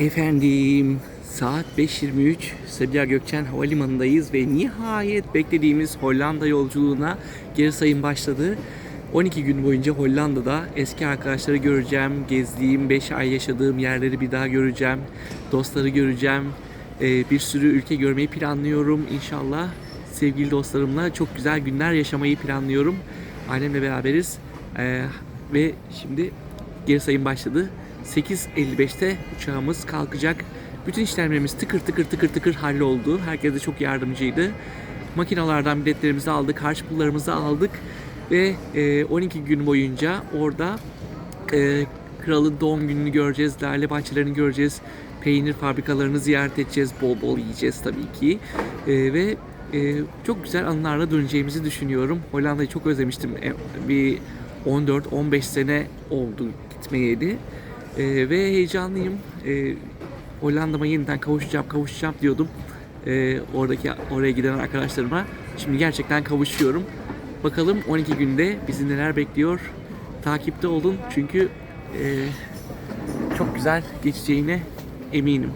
Efendim saat 5.23 Sabiha Gökçen Havalimanı'ndayız ve nihayet beklediğimiz Hollanda yolculuğuna geri sayım başladı. 12 gün boyunca Hollanda'da eski arkadaşları göreceğim, gezdiğim, 5 ay yaşadığım yerleri bir daha göreceğim, dostları göreceğim, Ee, bir sürü ülke görmeyi planlıyorum inşallah. Sevgili dostlarımla çok güzel günler yaşamayı planlıyorum. Ailemle beraberiz Ee, ve şimdi geri sayım başladı. 8.55'te uçağımız kalkacak. Bütün işlemlerimiz tıkır tıkır tıkır tıkır halloldu. Herkes de çok yardımcıydı. Makinalardan biletlerimizi aldık, harç pullarımızı aldık ve e, 12 gün boyunca orada e, kralın doğum gününü göreceğiz, lale bahçelerini göreceğiz, peynir fabrikalarını ziyaret edeceğiz, bol bol yiyeceğiz tabii ki E, ve e, çok güzel anılarla döneceğimizi düşünüyorum. Hollanda'yı çok özlemiştim. E, bir 14-15 sene oldu gitmeyeli. E, ve heyecanlıyım. E, Hollanda'ma yeniden kavuşacağım, kavuşacağım diyordum. E, oradaki oraya giden arkadaşlarıma. Şimdi gerçekten kavuşuyorum. Bakalım 12 günde bizi neler bekliyor. Takipte olun çünkü e, çok güzel geçeceğine eminim.